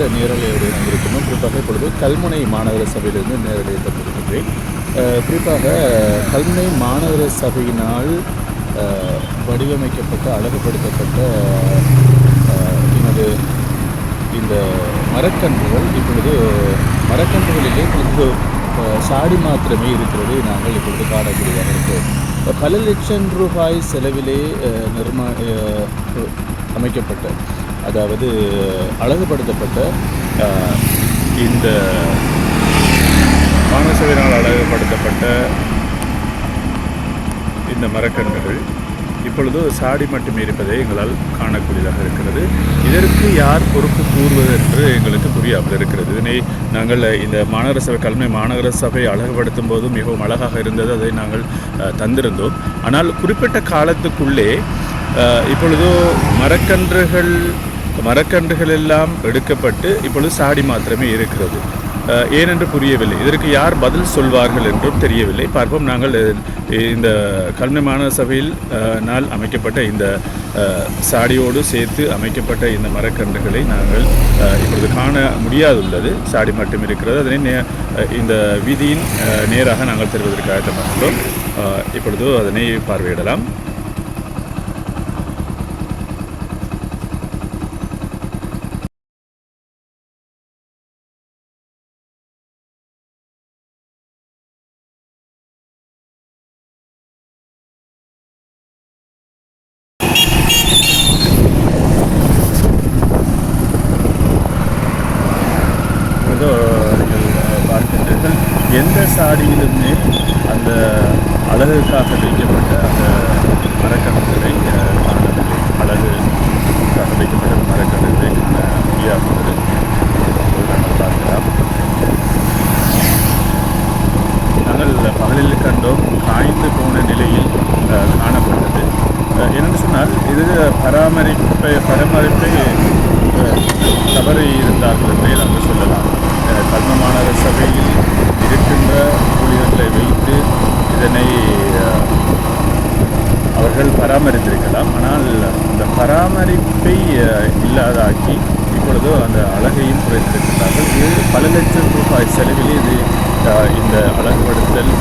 விசேட நேரலையோடு இணைந்திருக்கணும். குறிப்பாக இப்பொழுது கல்முனை மாநகர சபையிலிருந்து நேரலையை தந்திருக்கின்றேன். குறிப்பாக கல்முனை மாநகர சபையினால் வடிவமைக்கப்பட்ட அழகுபடுத்தப்பட்ட எனது இந்த மரக்கன்றுகள் இப்பொழுது மரக்கன்றுகளிலே இப்பொழுது சாடி மாத்திரமே இருக்கிறது நாங்கள் இப்பொழுது காணக்கூடியதாக இருக்கிறோம் பல லட்சம் ரூபாய் செலவிலே நிர்மா அமைக்கப்பட்ட அதாவது அழகுபடுத்தப்பட்ட இந்த மானசவினால் அழகுபடுத்தப்பட்ட இந்த மரக்கன்றுகள் இப்பொழுது சாடி மட்டும் இருப்பதை எங்களால் காணக்கூடியதாக இருக்கிறது. இதற்கு யார் பொறுப்பு கூறுவது என்று எங்களுக்கு புரியாமல் இருக்கிறது. இதனை நாங்கள் இந்த மாநகர சபை கல்மை மாநகர சபை அழகுபடுத்தும் போது மிகவும் அழகாக இருந்தது அதை நாங்கள் தந்திருந்தோம். ஆனால் குறிப்பிட்ட காலத்துக்குள்ளே இப்பொழுது மரக்கன்றுகள் மரக்கன்றுகள் எல்லாம் எடுக்கப்பட்டு இப்பொழுது சாடி மாத்திரமே இருக்கிறது. ஏனென்று புரியவில்லை. இதற்கு யார் பதில் சொல்வார்கள் என்றும் தெரியவில்லை. பார்ப்போம். நாங்கள் இந்த கல்வி சபையில் நாள் அமைக்கப்பட்ட இந்த சாடியோடு சேர்த்து அமைக்கப்பட்ட இந்த மரக்கன்றுகளை நாங்கள் இப்பொழுது காண முடியாதுள்ளது. சாடி மட்டும் இருக்கிறது. அதனை நே இந்த வீதியின் நேராக நாங்கள் தருவதற்காக தந்துள்ளோம் இப்பொழுது அதனை பார்வையிடலாம் இதோ நீங்கள் அஹ், பார்க்கின்றீர்கள் எந்த சாடியிலுமே அந்த அழகுக்காக வைக்கப்பட்ட அந்த மரக்கணக்குகளை காணவில்லை அழகுக்காக வைக்கப்பட்ட மரக்கணக்குகளை காண முடியாதது நாங்கள் பார்க்கலாம். நாங்கள் பகலில் கண்டோம் காய்ந்து போன நிலையில் காணப்பட்டது. என்னென்னு சொன்னால் இது பராமரிப்பை பராமரிப்பை தவறு இருந்தார்கள் என்றே நாங்கள் சொல்லலாம். கர்மமான சபையில் இருக்கின்ற ஊழியர்களை வைத்து இதனை அவர்கள் பராமரித்திருக்கலாம். ஆனால் அந்த பராமரிப்பை இல்லாதாக்கி இப்பொழுது அந்த அழகையும் குறைத்திருக்கிறார்கள் இது பல லட்சம் ரூபாய் செலவில் இது இந்த அழகுபடுத்தல்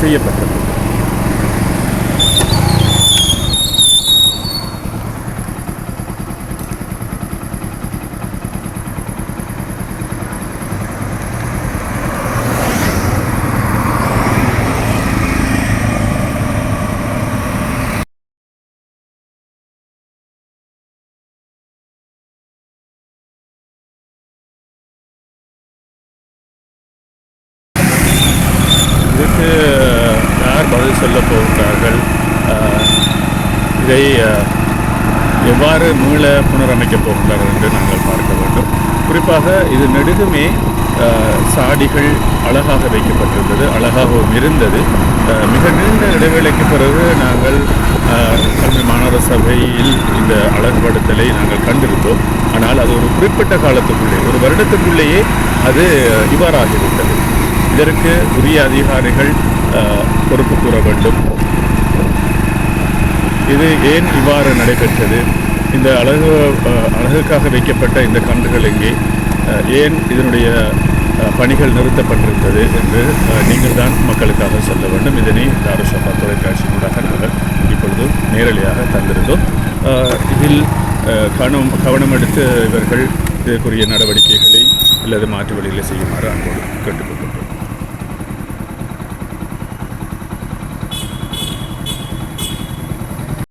செய்யப்பட்டது. யார் பதில் சொல்ல போகிறார்கள்? இதை எவ்வாறு மீள புனரமைக்கப் போகிறார்கள் என்று நாங்கள் பார்க்க வேண்டும். குறிப்பாக இது நெடுகுமே சாடிகள் அழகாக வைக்கப்பட்டிருந்தது அழகாகவும் இருந்தது. மிக நீண்ட இடைவேளைக்கு பிறகு நாங்கள் கல்வி மாநகர சபையில் இந்த அழகுபடுத்தலை நாங்கள் கண்டிருந்தோம். ஆனால் அது ஒரு குறிப்பிட்ட காலத்துக்குள்ளே ஒரு வருடத்துக்குள்ளேயே அது இவ்வாறாகிவிட்டது. இதற்கு உரிய அதிகாரிகள் பொறுப்பு கூற வேண்டும். இது ஏன் இவ்வாறு நடைபெற்றது? இந்த அழகு அழகுக்காக வைக்கப்பட்ட இந்த கன்றுகள் எங்கே? ஏன் இதனுடைய பணிகள் நிறுத்தப்பட்டிருந்தது என்று நீங்கள் தான் மக்களுக்காக சொல்ல வேண்டும். இதனை தாருஷபா தொலைக்காட்சியினூடாக நாங்கள் இப்பொழுது நேரடியாக தந்திருந்தோம். இதில் கவனம் கவனம் எடுத்து இவர்கள் இதற்குரிய நடவடிக்கைகளை அல்லது மாற்று வழிகளை செய்யுமாறு அன்போடு கேட்டுக்கொள்கிறோம்